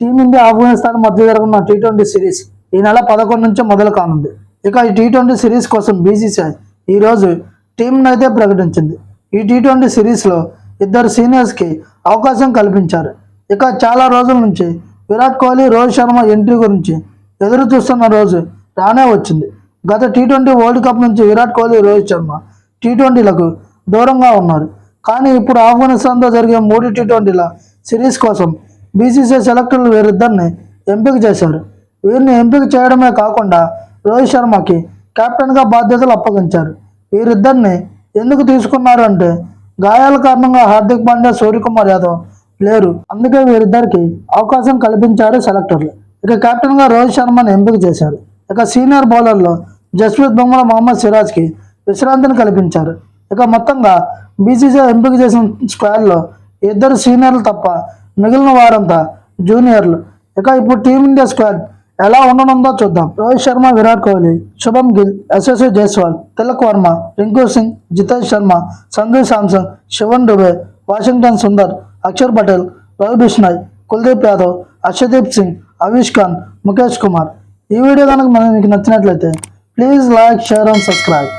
Team India Afghanistan మధ్య జరుగుతున్న tea twenty series. ఈ నెల పదకొండు నుంచి మొదలు కానుంది. ఇక ఈ టీ ట్వంటీ సిరీస్ కోసం బీసీసీఐ ఈరోజు టీంను అయితే ప్రకటించింది. ఈ టీ ట్వంటీ సిరీస్లో ఇద్దరు సీనియర్స్కి అవకాశం కల్పించారు. ఇక చాలా రోజుల నుంచి విరాట్ కోహ్లీ రోహిత్ శర్మ ఎంట్రీ గురించి ఎదురు చూస్తున్న రోజు రానే వచ్చింది. గత టీ ట్వంటీ వరల్డ్ కప్ నుంచి విరాట్ కోహ్లీ రోహిత్ శర్మ టీ ట్వంటీలకు దూరంగా ఉన్నారు. కానీ ఇప్పుడు ఆఫ్ఘనిస్తాన్తో జరిగే మూడు టీ ట్వంటీల సిరీస్ కోసం బీసీసీ సెలెక్టర్లు వీరిద్దరిని ఎంపిక చేశారు. వీరిని ఎంపిక చేయడమే కాకుండా రోహిత్ శర్మకి కెప్టెన్గా బాధ్యతలు అప్పగించారు. వీరిద్దరిని ఎందుకు తీసుకున్నారు అంటే గాయాల కారణంగా హార్దిక్ పాండ్యా సూర్యకుమార్ యాదవ్ లేరు. అందుకే వీరిద్దరికి అవకాశం కల్పించారు సెలెక్టర్లు. ఇక కెప్టెన్గా రోహిత్ శర్మని ఎంపిక చేశారు. ఇక సీనియర్ బౌలర్లో జస్ప్రీత్ బొమ్మల మహమ్మద్ సిరాజ్కి విశ్రాంతిని కల్పించారు. ఇక మొత్తంగా బీసీసీ ఎంపిక చేసిన స్క్వాడ్లో ఇద్దరు సీనియర్లు తప్ప మిగిలిన వారంతా జూనియర్లు. ఇక ఇప్పుడు టీమిండియా స్క్వాడ్ ఎలా ఉండనుందో చూద్దాం. రోహిత్ శర్మ విరాట్ కోహ్లీ శుభం గిల్ యశస్వి జైస్వాల్ తిలక్ వర్మ రింకు సింగ్ జితేష్ శర్మ సంజు శాంసంగ్ శివన్ దుబే వాషింగ్టన్ సుందర్ అక్షర్ పటేల్ రవి బిష్నాయ్ కుల్దీప్ యాదవ్ అక్షదీప్ సింగ్ అవిష్ ఖాన్ ముఖేష్ కుమార్. ఈ వీడియో కనుక మీకు నచ్చినట్లయితే please like share and subscribe.